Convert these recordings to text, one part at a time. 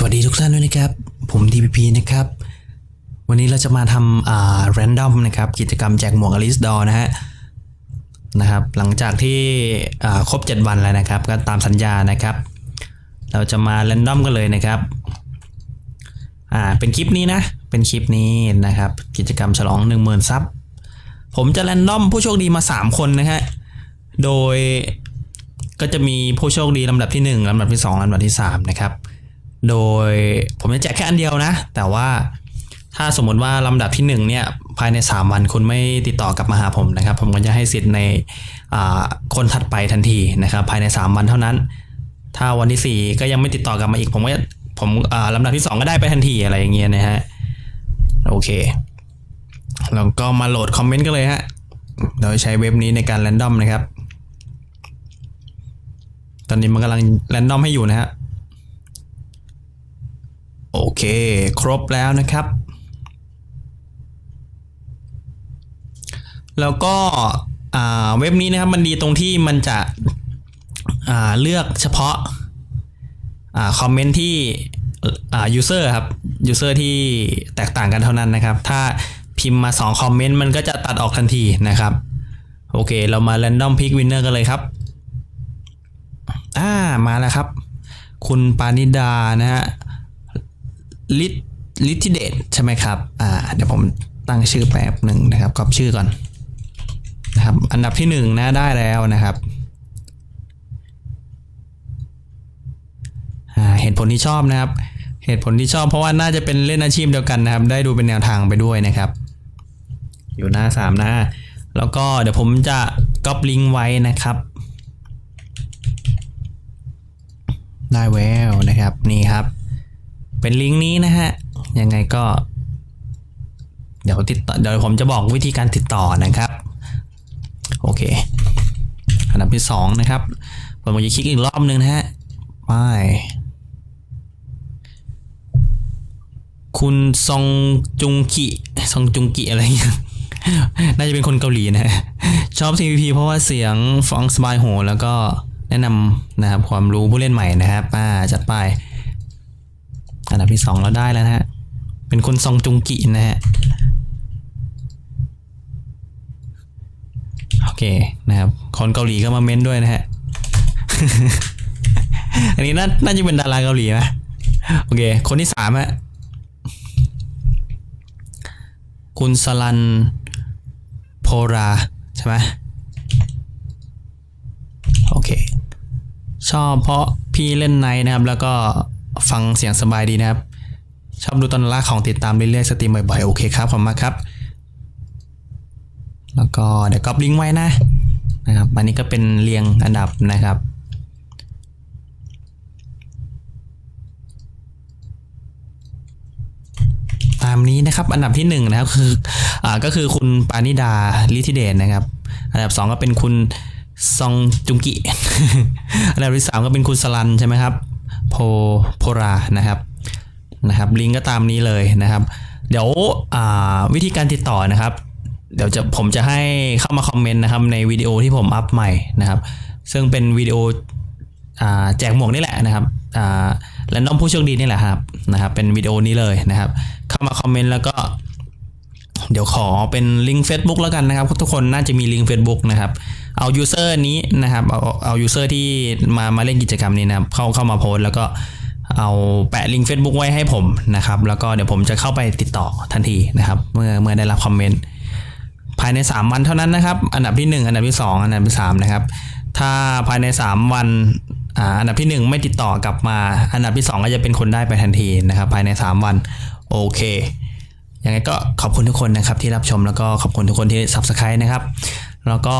สวัสดีทุกท่านด้วยนะครับ ผม DPP นะครับ วันนี้เราจะมาทำอ่า random นะครับ กิจกรรมแจกหมวกอลิสดอนะฮะนะครับ หลังจากที่อ่าครบ 7 วันแล้วนะครับ ก็ตามสัญญานะครับ เราจะมา random กันเลยนะครับอ่าเป็นคลิปนี้นะ เป็นคลิปนี้นะครับ กิจกรรมฉลอง 10,000ซับผมจะ random ผู้โชคดีมา 3 คนนะฮะโดยก็จะมีผู้โชคดีลำดับที่ 1ลำดับที่ 2ลำดับที่ 3 นะครับ โดยผมจะแจกแค่อันเดียวนะ แต่ว่าถ้าสมมติว่าลำดับที่ 1 เนี่ย ภายใน 3 วันคุณไม่ติดต่อกลับมาหาผมนะครับ ผมก็จะให้สิทธิ์ในคนถัดไปทันทีนะครับ ภายใน 3 วันเท่านั้น ถ้าวันที่ 4 ก็ยังไม่ติดต่อกลับมาอีก ผมก็ผมลำดับที่ 2 ก็ได้ไปทันทีอะไรอย่างเงี้ยนะฮะโอเคเราก็มาโหลดคอมเมนต์กันเลยฮะโดยใช้เว็บนี้ในการ r รนดอมนะครับ ตอนนี้มันกำลังแรนดอมให้อยู่นะฮะ โอเค ครบแล้วนะครับ แล้วก็เว็บนี้นะครับมันดีตรงที่มันจะเลือกเฉพาะอคอมเมนต์ที่อ่า user ครับ user ที่แตกต่างกันเท่านั้นนะครับ ถ้าพิมพ์มา 2 คอมเมนต์มันก็จะตัดออกทันทีนะครับ โอเค เรามา random pick winner กันเลยครับ อ่า มาแล้วครับ คุณปานิดานะฮะ ลิทลิทิเดตใช่ไหมครับอ่าเดี๋ยวผมตั้งชื่อแป๊บหนึ่งนะครับกรอบชื่อก่อนนะครับอันดับที่หนึ่งนะได้แล้วนะครับอ่าเหตุผลที่ชอบนะครับ เหตุผลที่ชอบเพราะว่าน่าจะเป็นเล่นอาชีพเดียวกันนะครับ ได้ดูเป็นแนวทางไปด้วยนะครับ อยู่หน้าสามหน้า แล้วก็เดี๋ยวผมจะก๊อปลิงก์ไว้นะครับ ได้แววนะครับนี่ครับ เป็นลิงก์นี้นะฮะ ยังไงก็ เดี๋ยวติดต่อเดี๋ยวผมจะบอกวิธีการติดต่อนะครับ โอเคอันดับที่สองนะครับ ผมจะคลิกอีกรอบนึงนะฮะไปคุณซองจุงกิซองจุงกิอะไรเงี้ยน่าจะเป็นคนเกาหลีนะฮะชอบ TVP เพราะว่าเสียงฟังสบายหูแล้วก็แนะนำนะครับความรู้ผู้เล่นใหม่นะครับ อ่า จัดไป อันดับที่สองเราได้แล้วนะฮะ เป็นคนซองจุงกินะฮะ โอเคนะครับ คนเกาหลีก็มาเม้นด้วยนะฮะ อันนี้น่าน่าจะเป็นดาราเกาหลีนะโอเค คนที่สามฮะ คุณสลันโพราใช่ไหมโอเค ชอบเพราะพี่เล่นไนนะครับ แล้วก็ ฟังเสียงสบายดีนะครับ ชอบดูตอนล่าของติดตามเรื่อยๆสตรีมบ่อยๆ โอเคครับขอบคุณมากครับ แล้วก็เดี๋ยวก๊อปลิงก์ไว้นะนะครับอันนี้ก็เป็นเรียงอันดับนะครับตามนี้นะครับอันดับที่หนึ่งนะครับคืออ่าก็คือคุณปานิดาลิทิเดนนะครับ อันดับสองก็เป็นคุณซองจุงกิ อันดับที่สามก็เป็นคุณสลันใช่ไหมครับ โพโพรานะครับนะครับลิงก์ก็ตามนี้เลยนะครับ เดี๋ยววิธีการติดต่อนะครับ เดี๋ยวจะผมจะให้เข้ามาคอมเมนต์นะครับในวิดีโอที่ผมอัพใหม่นะครับ ซึ่งเป็นวิดีโออแจกหมวกนี่แหละนะครับอ่าแรนดอมผู้โชคดีนี่แหละครับนะครับ เป็นวิดีโอนี้เลยนะครับ เข้ามาคอมเมนต์แล้วก็ เดี๋ยวขอเป็นลิงก์ Facebook แล้วกันนะครับ ทุกคนน่าจะมีลิงก์ Facebook นะครับ เอา user นี้นะครับ เอาเอา user ที่มามาเล่นกิจกรรมนี้นะครับ เข้าเข้ามาโพสแล้วก็เอาแปะลิงก์ Facebook ไว้ให้ผมนะครับ แล้วก็เดี๋ยวผมจะเข้าไปติดต่อทันทีนะครับ เมื่อเมื่อได้รับคอมเมนต์ภายใน 3 วันเท่านั้นนะครับ อันดับที่ 1 อันดับที่ 2 อันดับที่ 3 นะครับ ถ้าภายใน 3 วันอันดับที่ 1 ไม่ติดต่อกลับมา อันดับที่ 2 ก็จะเป็นคนได้ไปทันทีนะครับ ภายใน 3 วัน โอเค ยังไงก็ขอบคุณทุกคนนะครับที่รับชมแล้วก็ขอบคุณทุกคนที่ Subscribe นะครับ แล้วก็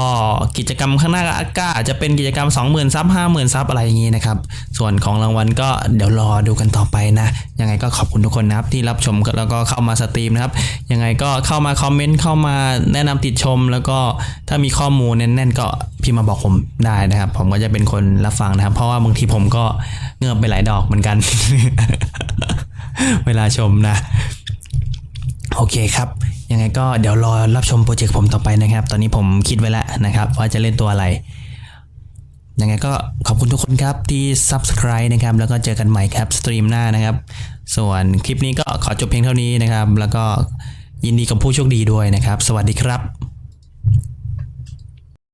กิจกรรมข้างหน้าก็อาจจะเป็นกิจกรรม 20,000ซับ50,000ซับอะไรอย่างนี้นะครับ ส่วนของรางวัลก็เดี๋ยวรอดูกันต่อไปนะ ยังไงก็ขอบคุณทุกคนนะครับที่รับชมแล้วก็เข้ามาสตรีมนะครับ ยังไงก็เข้ามาคอมเมนต์เข้ามาแนะนำติดชม แล้วก็ถ้ามีข้อมูลแน่นๆก็พิมพ์มาบอกผมได้นะครับ ผมก็จะเป็นคนรับฟังนะครับ เพราะว่าบางทีผมก็เงือบไปหลายดอกเหมือนกัน เวลาชมนะ โอเคครับยังไงก็เดี๋ยวรอรับชมโปรเจกต์ผมต่อไปนะครับ ตอนนี้ผมคิดไว้แล้วนะครับ ว่าจะเล่นตัวอะไรยังไงก็ขอบคุณทุกคนครับที่ Subscribe นะครับ แล้วก็เจอกันใหม่ครับสตรีมหน้านะครับ ส่วนคลิปนี้ก็ขอจบเพียงเท่านี้นะครับ แล้วก็ยินดีกับผู้โชคดีด้วยนะครับ สวัสดีครับ